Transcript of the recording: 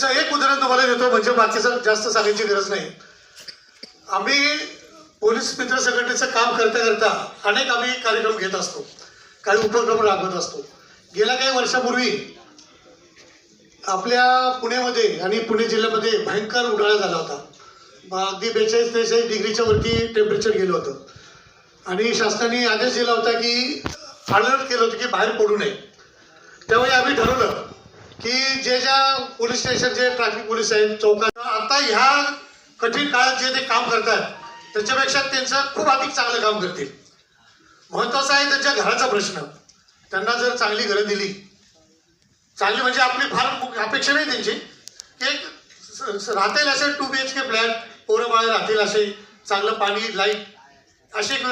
त्याचं एक उदाहरण तुम्हाला देतो म्हणजे बाकीचं जास्त सांगायची गरज नाही. आम्ही पोलीस मित्र संघटनेचं काम करता करता अनेक आम्ही कार्यक्रम घेत असतो. काही उपक्रम राबवत असतो. गेल्या काही वर्षापूर्वी आपल्या पुण्यामध्ये आणि पुणे जिल्ह्यामध्ये भयंकर उन्हाळा झाला होता. अगदी बेचाळीस त्रेचाळीस डिग्रीच्या वरती टेम्परेचर गेलं होतं. आणि शासनाने आदेश दिला होता की अलर्ट केलं होतं की बाहेर पडू नये. त्यावेळी आम्ही ठरवलं की जे ज्या पोलीस स्टेशन जे ट्रॅफिक पोलीस आहेत चौकात आता ह्या कठीण काळात जे ते काम करतात त्याच्यापेक्षा त्यांचं खूप अधिक चांगलं काम करतील. महत्त्वाचा आहे त्यांच्या घराचा प्रश्न. त्यांना जर चांगली घरं दिली चांगली म्हणजे आपली फार अपेक्षा नाही त्यांची. एक राहतील असे two B H K flat पोरं बाळ राहतील असे चांगलं पाणी लाइट अशी